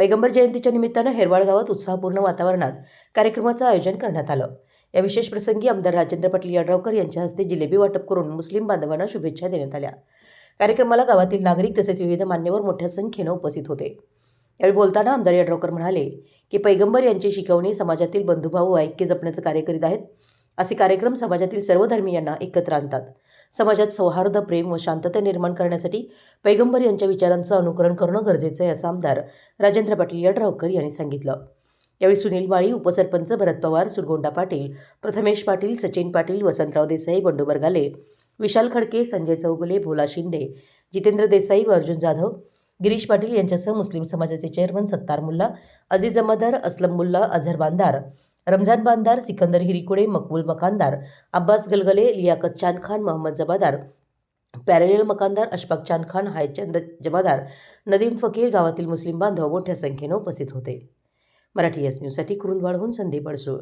पैगंबर जयंतीच्या निमित्तानं हेरवाळ गावात उत्साहपूर्ण वातावरणात कार्यक्रमाचं आयोजन करण्यात आलं. या विशेष प्रसंगी आमदार राजेंद्र पाटील यड्रावकर यांच्या हस्ते जिलेबी वाटप करून मुस्लिम बांधवांना शुभेच्छा देण्यात आल्या. कार्यक्रमाला गावातील नागरिक तसेच विविध मान्यवर मोठ्या संख्येनं उपस्थित होते. यावेळी बोलताना आमदार यड्रावकर म्हणाले की पैगंबर यांची शिकवणी समाजातील बंधुभाव व ऐक्य जपण्याचं कार्य करीत आहेत. असे कार्यक्रम समाजातील सर्व धर्मीयांना एकत्र आणतात. समाजात सौहार्द प्रेम व शांतता निर्माण करण्यासाठी पैगंबर यांच्या विचारांचं अनुकरण करणं गरजेचं आहे असं आमदार राजेंद्र पाटील यड्रावकर यांनी सांगितलं. यावेळी सुनील माळी उपसरपंच भरत पवार सुरगोंडा पाटील प्रथमेश पाटील सचिन पाटील वसंतराव देसाई बंडू बरगाले विशाल खडके संजय चौगुले भोला शिंदे जितेंद्र देसाई व अर्जुन जाधव गिरीश पाटील यांच्यासह मुस्लिम समाजाचे चेअरमन सत्तार मुल्ला अजीज जमादार अस्लम मुल्ला अझर बांदार रमजान बांदार सिकंदर हिरिकुडे मकबूल मकानदार अब्बास गलगले लियाकत चांद खान मोहम्मद जबादार पॅरेल मकानदार अशफाक चांद खान हायचंद जबादार नदीम फकीर गावातील मुस्लिम बांधव मोठ्या संख्येनं उपस्थित होते. मराठी एस न्यूजसाठी कुरुंदवाडहून संदीप अडसूळ.